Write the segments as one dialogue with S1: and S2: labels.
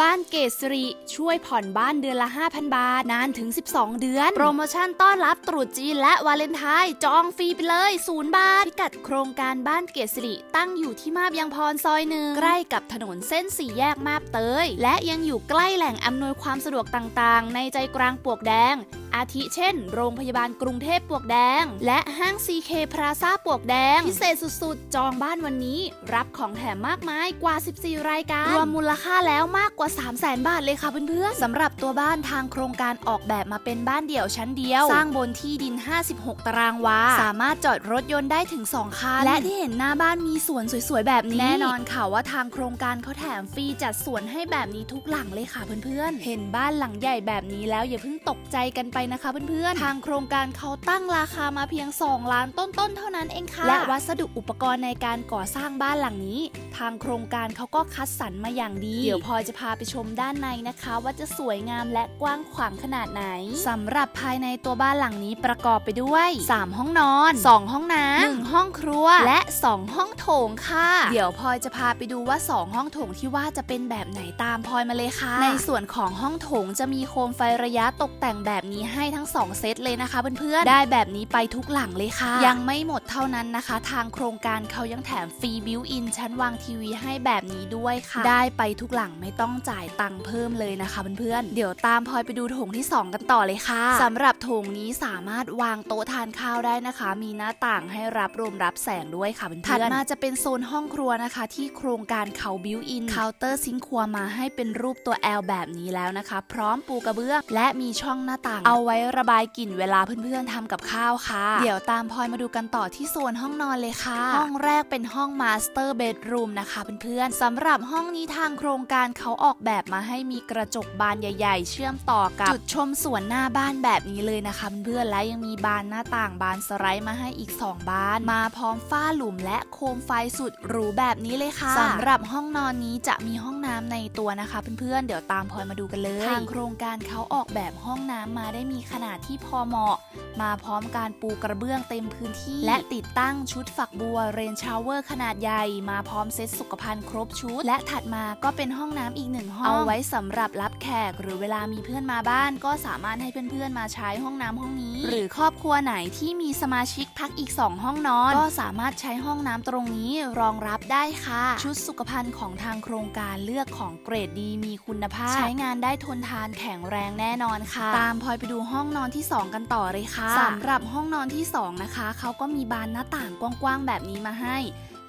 S1: บ้านเกษริช่วยผ่อนบ้านเดือนละ 5,000 บาท นานถึง 12 เดือน โปรโมชั่นต้อนรับตรุษจีนและวาเลนไทน์จองฟรีไปเลย0บาทพิกัดโครงการบ้านเกษริตั้งอยู่ที่มาบยังพรซอยหนึ่งใกล้กับถนนเส้นสี่แยกมาบเตย และยังอยู่ใกล้แหล่งอำนวยความสะดวกต่างๆ ในใจกลางปวกแดง อาทิเช่น โรงพยาบาลกรุงเทพปวกแดง และห้าง CK พราซาปวกแดง พิเศษสุดๆ จองบ้านวันนี้ รับของแถมมากมายกว่า 14 รายการรวมมูลค่าแล้วมากกว่า3 0 0 0 0 0บาทเลยค่ะเพื่อนๆสำหรับตัวบ้านทางโครงการออกแบบมาเป็นบ้านเดี่ยวชั้นเดียว สร้างบนที่ดิน 56 ตารางวา สามารถจอดรถยนต์ได้ถึง 2 คัน และที่เห็นหน้าบ้านมีสวนสวยๆ แบบนี้ แน่นอนค่ะว่าทางโครงการเขาแถมฟรีจัดสวนให้แบบนี้ทุกหลังเลยค่ะเพื่อนๆ เห็นบ้านหลังใหญ่แบบนี้แล้วอย่าเพิ่งตกใจกันไปนะคะเพื่อนๆ ทางโครงการเขาตั้งราคามาเพียง 2 ล้านต้นๆ เท่านั้นเองค่ะ และวัสดุอุปกรณ์ในการก่อสร้างบ้านหลังนี้ ทางโครงการเขาก็คัดสรรมาอย่างดี เดี๋ยวพอยจะพาไปชมด้านในนะคะ ว่าจะสวยงามและกว้างขวางขนาดไหนสำหรับภายในตัวบ้านหลังนี้ประกอบไปด้วย 3 ห้องนอน 2 ห้องน้ำหนึ่งห้องครัว และ 2 ห้องโถงค่ะ เดี๋ยวพลอยจะพาไปดูว่า 2 ห้องโถงที่ว่าจะเป็นแบบไหนตามพลอยมาเลยค่ะ ในส่วนของห้องโถงจะมีโคมไฟระยะตกแต่งแบบนี้ให้ทั้ง 2 เซตเลยนะคะเพื่อนๆได้แบบนี้ไปทุกหลังเลยค่ะ ยังไม่หมดเท่านั้นนะคะ ทางโครงการเขายังแถมฟรีบิวอินชั้นวางทีวีให้แบบนี้ด้วยค่ะ ได้ไปทุกหลังไม่ต้องจ่ายตังค์เพิ่มเลยนะคะเพื่อนๆ เดี๋ยวตามพลอยไปดูโถงที่ 2 กันต่อเลยค่ะสำหรับโถงนี้สามารถวางโต๊ะทานข้าวได้นะคะ มีหน้าต่างให้รับลมรับแสงด้วยค่ะเพื่อนๆถัดมาจะเป็นโซนห้องครัวนะคะ ที่โครงการเขาบิวอินเคาน์เตอร์ซิงครัวมาให้เป็นรูปตัว L แบบนี้แล้วนะคะ พร้อมปูกระเบื้องและมีช่องหน้าต่าง เอาไว้ระบายกลิ่นเวลาเพื่อนๆทำกับข้าวค่ะ เดี๋ยวตามพลอยมาดูกันต่อที่โซนห้องนอนเลยค่ะ ห้องแรกเป็นห้องมาสเตอร์เบดรูมนะคะเพื่อนๆสำหรับห้องนี้ทางโครงการเขาออกอกแบบมาให้มีกระจกบานใหญ่ ๆ เชื่อมต่อกับจุดชมสวนหน้าบ้านแบบนี้เลยนะคะเพื่อนและยังมีบานหน้าต่างบานสไลด์มาให้อีก 2 บาน มาพร้อมฝ้าหลุมและโคมไฟสุดหรูแบบนี้เลยค่ะสำหรับห้องนอนนี้จะมีห้องน้ำในตัวนะคะเพื่อนๆเดี๋ยวตามพลอยมาดูกันเลยทางโครงการเขาออกแบบห้องน้ำมาได้มีขนาดที่พอเหมาะ มาพร้อมการปูกระเบื้องเต็มพื้นที่ และติดตั้งชุดฝักบัวเรนชาวเวอร์ขนาดใหญ่ มาพร้อมเซ็ตสุขภัณฑ์ครบชุด และถัดมาก็เป็นห้องน้ำอีกหนึ่งห้อง เอาไว้สำหรับรับแขก หรือเวลามีเพื่อนมาบ้าน ก็สามารถให้เพื่อนๆมาใช้ห้องน้ำห้องนี้ หรือครอบครัวไหนที่มีสมาชิกพักอีก 2 ห้องนอน ก็สามารถใช้ห้องน้ำตรงนี้รองรับได้ค่ะ ชุดสุขภัณฑ์ของทางโครงการเลือกของเกรดดีมีคุณภาพ ใช้งานได้ทนทานแข็งแรงแน่นอนค่ะ ตามพลอยไปดูห้องนอนที่ 2 กันต่อเลยค่ะสำหรับห้องนอนที่ 2 นะคะเขาก็มีบานหน้าต่างกว้างๆแบบนี้มาให้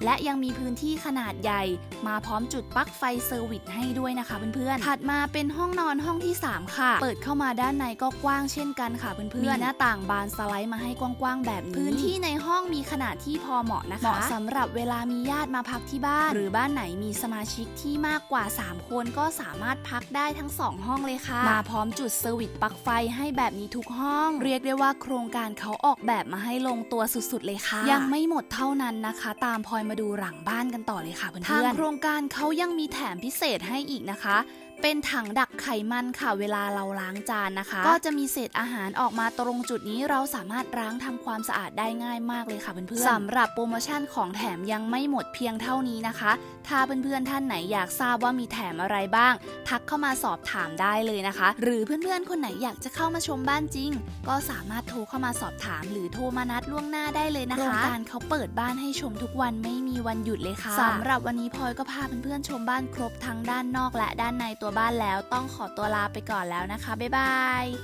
S1: และยังมีพื้นที่ขนาดใหญ่ มาพร้อมจุดปลั๊กไฟเซอร์วิสให้ด้วยนะคะเพื่อนๆ ถัดมาเป็นห้องนอนห้องที่ 3 ค่ะ เปิดเข้ามาด้านในก็กว้างเช่นกันค่ะเพื่อนๆมีหน้าต่างบานสไลด์มาให้กว้างๆแบบนี้ พื้นที่ในห้องมีขนาดที่พอเหมาะนะคะ เหมาะสำหรับเวลามีญาติมาพักที่บ้าน หรือบ้านไหนมีสมาชิกที่มากกว่า 3 คนก็สามารถพักได้ทั้ง 2 ห้องเลยค่ะ มาพร้อมจุดเซอร์วิสปลั๊กไฟให้แบบนี้ทุกห้อง เรียกได้ว่าโครงการเขาออกแบบมาให้ลงตัวสุดๆเลยค่ะ ยังไม่หมดเท่านั้นนะคะ ตามพลอยมาดูหลังบ้านกันต่อเลยค่ะเพื่อนๆทางโครงการเขายังมีแถมพิเศษให้อีกนะคะ เป็นถังดักไขมันค่ะเวลาเราล้างจานนะคะ ก็จะมีเศษอาหารออกมาตรงจุดนี้เราสามารถล้างทำความสะอาดได้ง่ายมากเลยค่ะเพื่อนๆสำหรับโปรโมชั่นของแถมยังไม่หมดเพียงเท่านี้นะคะ ถ้าเพื่อนๆท่านไหนอยากทราบว่ามีแถมอะไรบ้าง ทักเข้ามาสอบถามได้เลยนะคะ หรือเพื่อนๆคนไหนอยากจะเข้ามาชมบ้านจริง ก็สามารถโทรเข้ามาสอบถาม หรือโทรมานัดล่วงหน้าได้เลยนะคะโครงการเขาเปิดบ้านให้ชมทุกวันไม่มีวันหยุดเลยค่ะสำหรับวันนี้พลอยก็พาเพื่อนๆชมบ้านครบทั้งด้านนอกและด้านในตัวบ้านแล้วต้องขอตัวลาไปก่อนแล้วนะคะ บ๊ายบาย